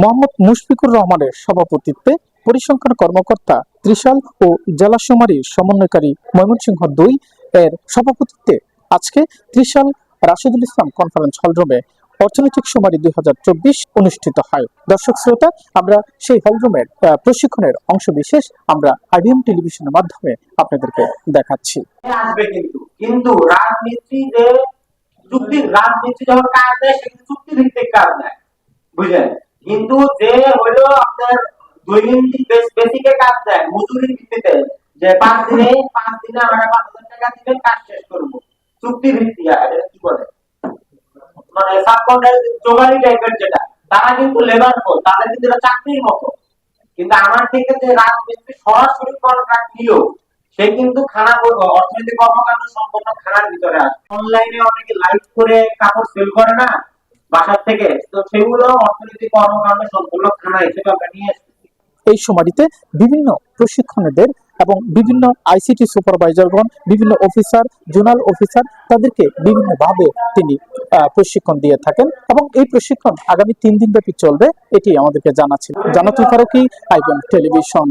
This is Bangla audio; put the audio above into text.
মোহাম্মদ মুশফিকুর রহমানের সভাপতিত্বে পরিসংখ্যান কর্মকর্তা ত্রিশাল ও জেলা শুমারির সমন্বয়কারী ময়মনসিংহ দুই এর সভাপতিত্বে আজকে ত্রিশাল রাশিদুল ইসলাম কনফারেন্স হলরুমে অর্থনৈতিক শুমারি দুই অনুষ্ঠিত হয়। দর্শক শ্রোতা, আমরা সেই হলরুমের প্রশিক্ষণের অংশ বিশেষ আমরা আইবিএম টেলিভিশনের মাধ্যমে আপনাদেরকে দেখাচ্ছি। আসবে কিন্তু। কিন্তু রাজনীতি যে চুক্তি রাজনীতি যখন কাজ দেয় সে কিন্তু চুক্তি ভিত্তিক কাজ দেয়। বুঝলেন? কিন্তু যে হলো আপনার দৈনন্দিন বেসিকে কাজ দেয়, মজুরির ভিত্তিতে, যে পাঁচ দিনে পাঁচ দিনে আমরা পাঁচ হাজার টাকা দিবেন কাজ শেষ করব। চুক্তি ভিত্তিক কি বলে? মানে টাইপের যেটা, তারা কিন্তু লেবার তাদের কিন্তু চাকরির মতো। কিন্তু আমার থেকে যে রাজমিস্ত্রি সরাসরি কন্ট্রাক্ট নিল, সে কিন্তু খানা অর্থনৈতিক কর্মকাণ্ড সম্পূর্ণ খানার ভিতরে আসে অনলাইনে অনেকে লাইভ করে কাপড় সেল করে না বাসার থেকে। তো সেগুলো অর্থনৈতিক সম্পূর্ণ হিসেবে আমরা নিয়ে এই শুমারিতে বিভিন্ন প্রশিক্ষণের এবং বিভিন্ন আইসিটি সুপারভাইজারগণ, বিভিন্ন অফিসার, জোনাল অফিসার তাদেরকে বিভিন্নভাবে তিনি প্রশিক্ষণ দিয়ে থাকেন এবং এই প্রশিক্ষণ আগামী তিন দিন ব্যাপী চলবে, এটি আমাদেরকে জানাচ্ছেন জানাতুল ফারুকি আইবিএম টেলিভিশন।